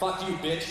Fuck you, bitch.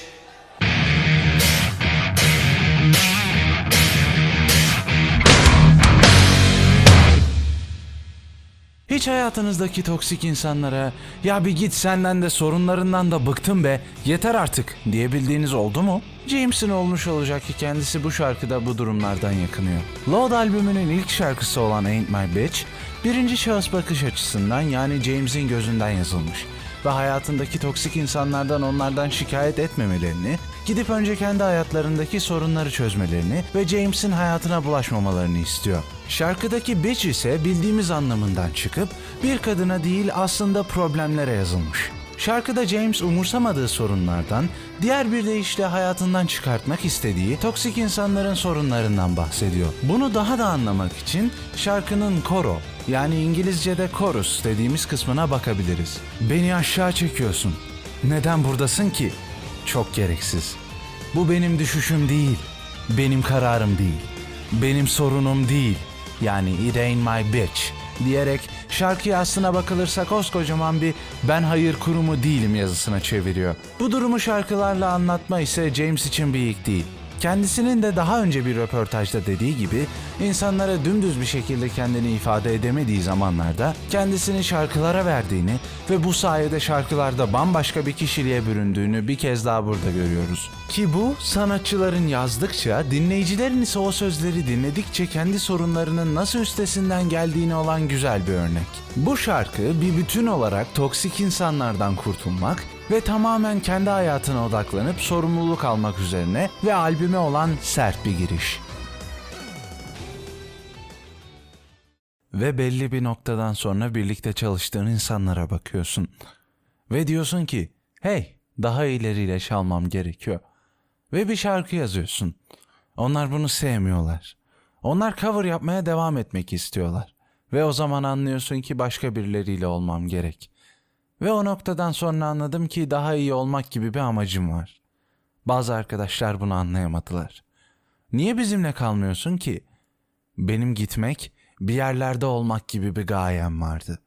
Hiç hayatınızdaki toksik insanlara ya bir git senden de sorunlarından da bıktım be yeter artık diyebildiğiniz oldu mu? James'in olmuş olacak ki kendisi bu şarkıda bu durumlardan yakınıyor. Load albümünün ilk şarkısı olan Ain't My Bitch birinci şahıs bakış açısından yani James'in gözünden yazılmış ve hayatındaki toksik insanlardan onlardan şikayet etmemelerini, gidip önce kendi hayatlarındaki sorunları çözmelerini ve James'in hayatına bulaşmamalarını istiyor. Şarkıdaki bitch ise bildiğimiz anlamından çıkıp bir kadına değil aslında problemlere yazılmış. Şarkıda James umursamadığı sorunlardan, diğer bir deyişle hayatından çıkartmak istediği toksik insanların sorunlarından bahsediyor. Bunu daha da anlamak için şarkının koro yani İngilizce'de chorus dediğimiz kısmına bakabiliriz. Beni aşağı çekiyorsun. Neden buradasın ki? Çok gereksiz. Bu benim düşüşüm değil. Benim kararım değil. Benim sorunum değil. Yani it ain't my bitch diyerek şarkıyı aslına bakılırsa koskocaman bir ben hayır kurumu değilim yazısına çeviriyor. Bu durumu şarkılarla anlatma ise James için bir ilk değil. Kendisinin de daha önce bir röportajda dediği gibi insanlara dümdüz bir şekilde kendini ifade edemediği zamanlarda kendisini şarkılara verdiğini ve bu sayede şarkılarda bambaşka bir kişiliğe büründüğünü bir kez daha burada görüyoruz. Ki bu sanatçıların yazdıkça, dinleyicilerin ise o sözleri dinledikçe kendi sorunlarının nasıl üstesinden geldiğini olan güzel bir örnek. Bu şarkı bir bütün olarak toksik insanlardan kurtulmak ve tamamen kendi hayatına odaklanıp sorumluluk almak üzerine ve albüme olan sert bir giriş. Ve belli bir noktadan sonra birlikte çalıştığın insanlara bakıyorsun. Ve diyorsun ki, hey daha ileriyle çalmam gerekiyor. Ve bir şarkı yazıyorsun. Onlar bunu sevmiyorlar. Onlar cover yapmaya devam etmek istiyorlar. Ve o zaman anlıyorsun ki başka birileriyle olmam gerek. Ve o noktadan sonra anladım ki daha iyi olmak gibi bir amacım var. Bazı arkadaşlar bunu anlayamadılar. Niye bizimle kalmıyorsun ki? Benim gitmek, bir yerlerde olmak gibi bir gayem vardı.